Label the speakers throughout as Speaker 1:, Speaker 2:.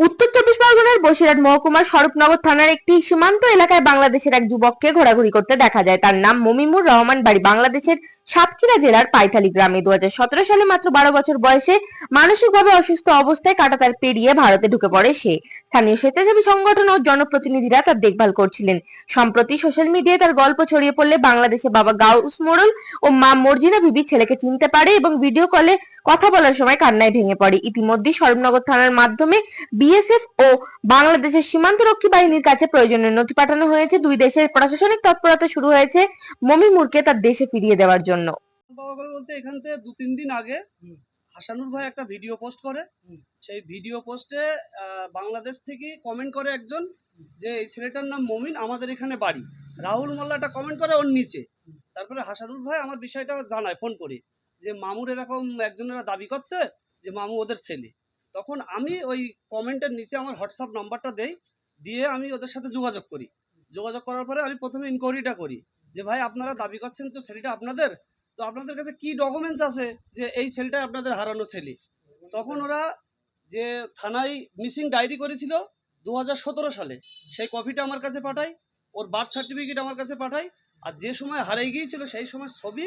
Speaker 1: উত্তর চব্বিশ পরগনার বসিরহাট মহকুমার স্বরূপনগর থানার একটি সীমান্ত এলাকায় বাংলাদেশের এক যুবককে ঘোরাঘুরি করতে দেখা যায়। তার নাম মমিমুর রহমান, বাড়ি বাংলাদেশের সাতক্ষীরা জেলার পাইথালি গ্রামে দু হাজার সতেরো সালে মাত্র বারো বছর বয়সে মানসিকভাবে অসুস্থ অবস্থায় কাটাতার পেরিয়ে ভারতে ঢুকে পড়ে সে। স্থানীয় স্বেচ্ছাসেবী সংগঠন ও জনপ্রতিনিধিরা তার দেখভাল করছিলেন। সম্প্রতি সোশ্যাল মিডিয়ায় তার গল্প ছড়িয়ে পড়লে বাংলাদেশে বাবা গাউস মোড়ল ও মা মর্জিনা বিবি ছেলেকে চিনতে পারে এবং ভিডিও কলে কথা বলার সময় কান্নায় ভেঙে পড়ে। ইতিমধ্যে স্বরূপনগর থানার মাধ্যমে বিএসএফ ও বাংলাদেশের সীমান্তরক্ষী বাহিনীর কাছে প্রয়োজনীয় নথি পাঠানো হয়েছে। দুই দেশের প্রশাসনিক তৎপরতা শুরু হয়েছে। মমিমুরকে তার দেশে ফিরিয়ে দেওয়ার জন্য।
Speaker 2: পাওয়া গেল বলতে এখান থেকে দু তিন দিন আগে হাসানুর ভাই একটা ভিডিও পোস্ট করে। সেই ভিডিও পোস্টে বাংলাদেশ থেকে কমেন্ট করে একজন যে এই ছেলেটার নাম মমিন আমাদের এখানে বাড়ি। রাহুল মোল্লা একটা কমেন্ট করে ওর নিচে। তারপরে হাসানুর ভাই আমার বিষয়টা জানায় ফোন করে যে মামুর এরকম একজনেরা দাবি করছে যে মামু ওদের ছেলে। তখন আমি ওই কমেন্টের নিচে আমার হোয়াটসঅ্যাপ নাম্বারটা দেই দিয়ে আমি ওদের সাথে যোগাযোগ করি। যোগাযোগ করার পরে আমি প্রথমে ইনকোয়ারিটা করি যে ভাই আপনারা দাবি করছেন তো ছেলেটা আপনাদের? তো আপনাদের কাছে কি ডকুমেন্টস আছে যে এই ছেলেটা আপনাদের হারানো ছেলে? তখন ওরা যে থানায় মিসিং ডায়েরি করেছিল দু হাজার সতেরো সালে, সেই কপিটা আমার কাছে পাঠায়, ওর বার্থ সার্টিফিকেট আমার কাছে পাঠায়, আর যে সময় হারিয়ে গিয়েছিল সেই সময় ছবি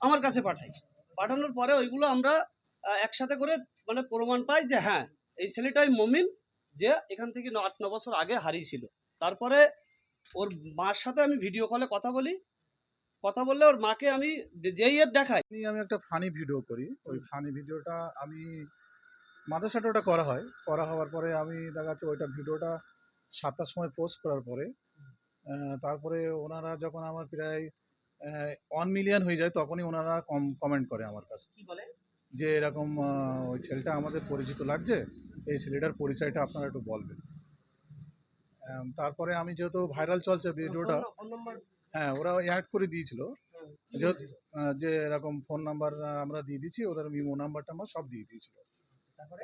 Speaker 2: আমার কাছে পাঠায়। পাঠানোর পরে ওইগুলো আমরা একসাথে করে মানে প্রমাণ পাই যে হ্যাঁ এই ছেলেটাই মমিন যে এখান থেকে আট ন বছর আগে হারিয়েছিল। তারপরে ওর মার সাথে আমি ভিডিও কলে কথা বলি কথা বললে ওর মাকে আমি যেই এর দেখাই।
Speaker 3: আমি একটা ফানি ভিডিও করি। ওই ফানি ভিডিওটা আমি মাদের সাথে ওটা করা হয়। করা হওয়ার পরে আমি দেখা যাচ্ছে ওইটা ভিডিওটা সাতটার সময় পোস্ট করার পরে তারপরে ওনারা যখন আমার প্রায় ওয়ান মিলিয়ন হয়ে যায় তখনই ওনারা কম কমেন্ট করে আমার কাছে।
Speaker 2: কি বলে?
Speaker 3: যে এরকম ওই ছেলেটা আমাদের পরিচিত লাগছে এই ছেলেটার পরিচয়টা আপনারা একটু বলবেন। তারপরে আমি যেহেতু ভাইরাল চলছে ভিডিওটা হ্যাঁ ওরা অ্যাড করে দিয়েছিল। যেহেতু যে এরকম ফোন নাম্বার আমরা দিয়ে দিচ্ছি ওদের মিমো নাম্বারটা আমার সব দিয়ে দিয়েছিল।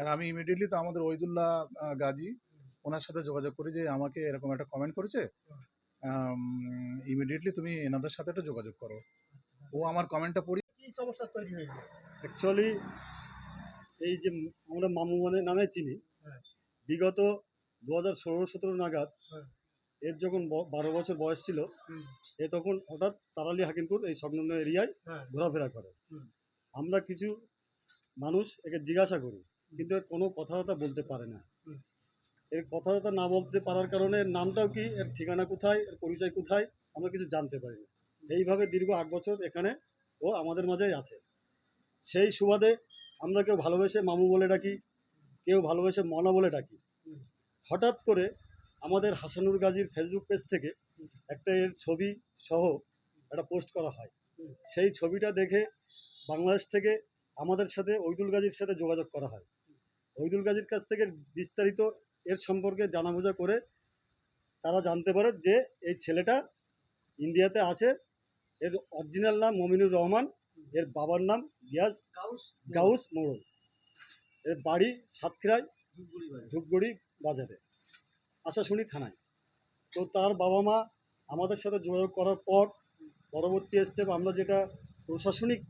Speaker 3: আর আমি ইমিডিয়েটলি তো আমাদের ওইদুল্লাহ গাজী ওনার সাথে যোগাযোগ করি যে আমাকে এরকম একটা কমেন্ট করেছে। ইমিডিয়েটলি তুমি এনাদের সাথে একটা যোগাযোগ করো। ও আমার কমেন্টটা পড়ি
Speaker 2: কি সমস্যা তৈরি হয়েছে?
Speaker 4: অ্যাকচুয়ালি এই যে আমরা মামু মানে নামে চিনি।
Speaker 2: হ্যাঁ।
Speaker 4: বিগত দু হাজার ষোলো সতেরো নাগাদ
Speaker 2: হ্যাঁ।
Speaker 4: এর যখন বারো বছর বয়স ছিল এ তখন হঠাৎ তারালি হাকিমপুর এই সংলগ্ন এরিয়ায়
Speaker 2: হ্যাঁ।
Speaker 4: ঘোরাফেরা করে। আমরা কিছু মানুষ একে জিজ্ঞাসা করি কিন্তু এর কোনো কথাবার্তা বলতে পারে না। এর কথাবার্তা না বলতে পারার কারণে এর নামটাও কি এর ঠিকানা কোথায় এর পরিচয় কোথায় আমরা কিছু জানতে পারি না এইভাবে দীর্ঘ আট বছর এখানে ও আমাদের মাঝেই আছে। সেই সুবাদে আমরা কেউ ভালোবেসে মামু বলে ডাকি কেউ ভালোবেসে মনা বলে ডাকি। হঠাৎ করে আমাদের হাসানুর গাজীর ফেসবুক পেজ থেকে একটা এর ছবি সহ একটা পোস্ট করা হয়। সেই ছবিটা দেখে বাংলাদেশ থেকে আমাদের সাথে ঐদুল গাজীর সাথে যোগাযোগ করা হয়। ঐদুল গাজীর কাছ থেকে বিস্তারিত এর সম্পর্কে জানা বোঝা করে তারা জানতে পারে যে এই ছেলেটা ইন্ডিয়াতে আছে। এর অরিজিনাল নাম মমিনুর রহমান এর বাবার নাম গিয়াস
Speaker 2: গাউস
Speaker 4: গাউস মোড়ল। এর বাড়ি সাতক্ষীরায়। ধূপগুড়ি বাজারে। আশাশুনি থানায়। তো তার বাবা মা আমাদের সাথে যোগাযোগ করার পর পরবর্তী স্টেপ আমরা যেটা প্রশাসনিক